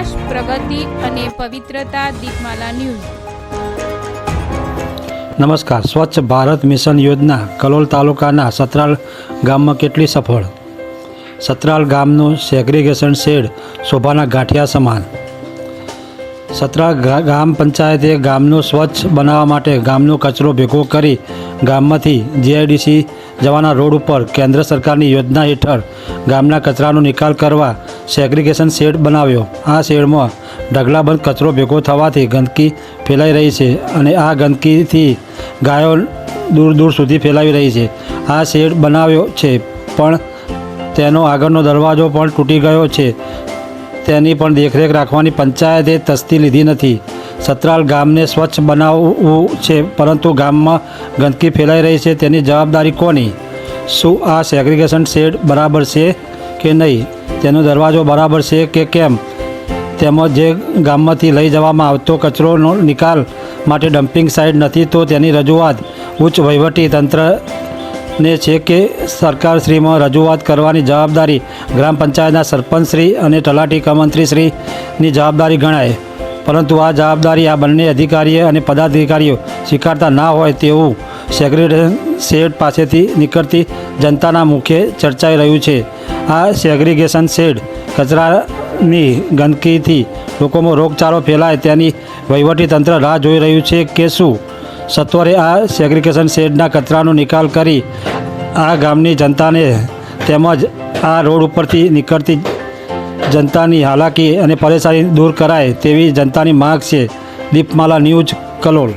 વિકાસ પ્રગતિ અને પવિત્રતા દીપમાલા ન્યૂઝ. નમસ્કાર. સ્વચ્છ ભારત મિશન યોજના કલોલ તાલુકાના સતરાલ ગામમાં કેટલી સફળ? સતરાલ ગામનું સેગ્રિગેશન શેડ શોભાના ગાંઠિયા સમાન. સતરાલ ગામ પંચાયતે ગામનું સ્વચ્છ બનાવવા માટે ગામનો કચરો ભેગો કરી ગામમાંથી જીઆઈડીસી જવાના રોડ ઉપર કેન્દ્ર સરકારની યોજના હેઠળ ગામના કચરાનો નિકાલ કરવા સેગ્રિગેશન શેડ બનાવ્યો. આ શેડમાં ઢગલાબંધ કચરો ભેગો થવાથી ગંદકી ફેલાઈ રહી છે અને આ ગંદકીથી ગાયો દૂર દૂર સુધી ફેલાવી રહી છે. આ શેડ બનાવ્યો છે, પણ તેનો આગળનો દરવાજો પણ તૂટી ગયો છે. તેની પણ દેખરેખ રાખવાની પંચાયતે તસ્તી લીધી નથી. સતરાલ ગામને સ્વચ્છ બનાવવું છે, પરંતુ ગામમાં ગંદકી ફેલાઈ રહી છે તેની જવાબદારી કોની? શું આ સેગ્રિગેશન શેડ બરાબર છે કે નહીં? તેનો દરવાજો બરાબર છે કે કેમ? તેમજ જે ગામમાંથી લઈ જવામાં આવતો કચરોનો નિકાલ માટે ડમ્પિંગ સાઇટ નથી તો તેની રજૂઆત ઉચ્ચ વહીવટી તંત્રને છે કે સરકારશ્રીમાં રજૂઆત કરવાની જવાબદારી ગ્રામ પંચાયતના સરપંચશ્રી અને તલાટી કમંત્રીશ્રીની જવાબદારી ગણાય. પરંતુ આ જવાબદારી આ બંને અધિકારીઓ અને પદાધિકારીઓ સ્વીકારતા ના હોય તેવું સેગ્રિગેશન શેડ પાસેથી નીકળતી જનતાના મુખે ચર્ચાઈ રહ્યું છે. આ સેગ્રિગેશન શેડ કચરાની ગંદકીથી લોકોમાં રોગચાળો ફેલાય તેની વહીવટીતંત્ર રાહ જોઈ રહ્યું છે કે શું? સત્વરે આ સેગ્રિગેશન શેડના કચરાનો નિકાલ કરી આ ગામની જનતાને તેમજ આ રોડ ઉપરથી નીકળતી જનતાની હાલાકી અને પરેશાની દૂર કરાય તેવી જનતાની માગ છે. દીપમાલા ન્યૂઝ કલોલ.